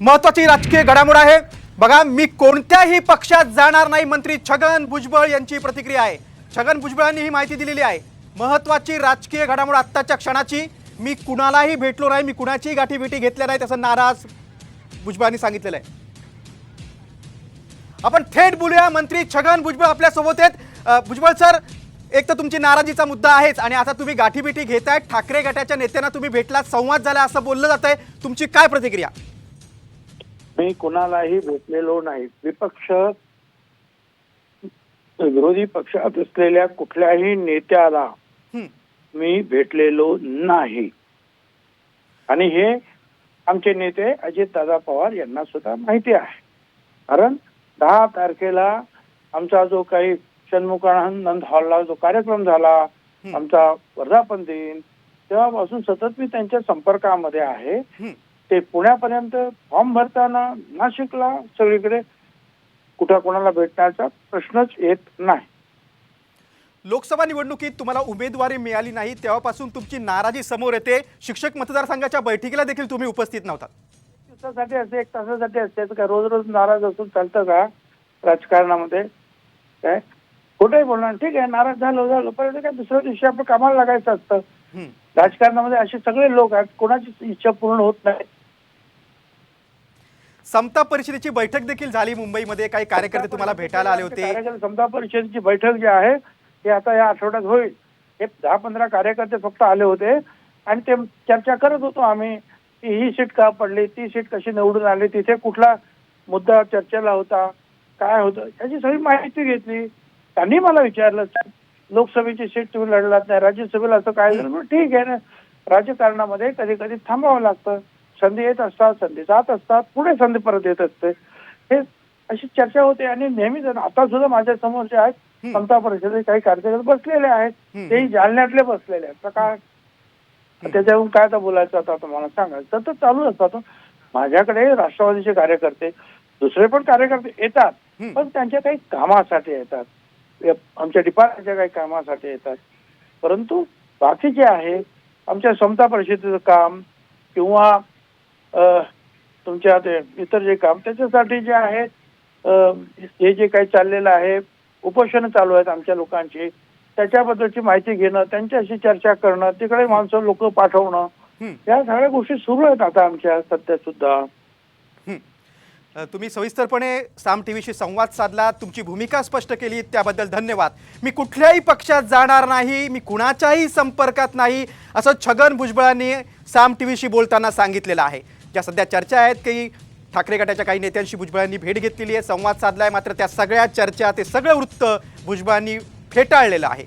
महत्वाची राजकीय घडामोड आहे. बघा मी कोणत्याही पक्षात जाणार नाही मंत्री छगन भुजबळ यांची प्रतिक्रिया आहे. छगन भुजबळांनी ही माहिती दिलेली आहे. महत्वाची राजकीय घडामोड आत्ताच्या क्षणाची. मी कुणालाही भेटलो नाही मी कुणाचीही गाठीभेटी घेतल्या नाही तसं नाराज भुजबळांनी सांगितलेलं आहे. आपण थेट बोलूया मंत्री छगन भुजबळ आपल्यासोबत आहेत. भुजबळ सर एक तर तुमची नाराजीचा मुद्दा आहेच आणि आता तुम्ही गाठीभेटी घेताय ठाकरे गटाच्या नेत्यांना तुम्ही भेटलात संवाद झाला असं बोललं जात आहे तुमची काय प्रतिक्रिया? मी कुणालाही भेटलेलो नाही. विपक्ष विरोधी पक्षात असलेल्या कुठल्याही नेत्याला मी भेटलेलो नाही. आणि हे आमचे नेते अजित दादा पवार यांना सुद्धा माहिती आहे. कारण दहा तारखेला आमचा जो काही षण्मुखानंद हॉलला जो कार्यक्रम झाला. आमचा वर्धापन दिन तेव्हापासून सतत मी त्यांच्या संपर्कामध्ये आहे. ते पुण्यापर्यंत फॉर्म भरताना नाशिकला सगळीकडे कुठं कोणाला भेटण्याचा प्रश्नच येत नाही. लोकसभा निवडणुकीत तुम्हाला उमेदवारी मिळाली नाही तेव्हापासून तुमची नाराजी समोर येते. शिक्षक मतदारसंघाच्या बैठकीला देखील तुम्ही उपस्थित नव्हतात दिवसासाठी असते एक तासासाठी असते तर काय रोज रोज नाराज असून चालतं का राजकारणामध्ये? काय? कुठेही बोलणार ठीक आहे नाराज झालो झालो पण काय दुसऱ्या दिवशी आपण कामाला लागायचं असतं. राजकारणामध्ये असे सगळे लोक आहेत कोणाची इच्छा पूर्ण होत नाही. समता परिषदेची बैठक देखील झाली मुंबईमध्ये. काही कार्यकर्ते तुम्हाला भेटायला आले होते. समता परिषदेची बैठक जी आहे ती आता या आठवड्यात होईल. हे दहा पंधरा कार्यकर्ते फक्त आले होते आणि ते चर्चा करत होतो आम्ही की ही सीट का पडली ती सीट कशी निवडून आली तिथे कुठला मुद्दा चर्चेला होता काय होतं याची सगळी माहिती घेतली. त्यांनी मला विचारलं लोकसभेची सीट तुम्ही लढलात नाही राज्यसभेला असं काय झालं? ठीक आहे ना. राजकारणामध्ये कधी कधी थांबावं लागतं. संधी येत असतात संधी जात असतात पुढे संधी परत येत असते. हे अशी चर्चा होते आणि नेहमीच आता सुद्धा माझ्यासमोर जे आहेत. समता परिषदेचे काही कार्यकर्ते बसलेले आहेत. तेही जालन्यातले बसलेले आहेत. तर काय? त्याच्यावरून काय आता बोलायचं आता तुम्हाला सांगा सतत चालू असतात माझ्याकडे राष्ट्रवादीचे कार्यकर्ते दुसरे पण कार्यकर्ते येतात. पण त्यांच्या काही कामासाठी येतात. आमच्या डिपार्टमेंटच्या काही कामासाठी येतात. परंतु बाकीचे आहे आमच्या समता परिषदेचं काम किंवा तुमच्या ते इतर जे काम त्याच्यासाठी जे आहे हे जे काही चाललेलं आहे उपोषण चालू आहेत आमच्या लोकांची त्याच्याबद्दलची माहिती घेणं त्यांच्याशी चर्चा करणं तिकडे माणसं लोक पाठवणं. या सगळ्या गोष्टी सुरू आहेत आता आमच्या सध्या सुद्धा. तुम्ही सविस्तरपणे साम टीव्हीशी संवाद साधला तुमची भूमिका स्पष्ट केली त्याबद्दल धन्यवाद. मी कुठल्याही पक्षात जाणार नाही मी कुणाच्याही संपर्कात नाही असं छगन भुजबळांनी साम टीव्हीशी बोलताना सांगितलेलं आहे. ज्या सध्या चर्चा आहेत की ठाकरे गटाच्या काही नेत्यांशी भुजबळांनी भेट घेतलेली आहे संवाद साधला आहे मात्र त्या सगळ्या चर्चा ते सगळं वृत्त भुजबळांनी फेटाळलेलं आहे.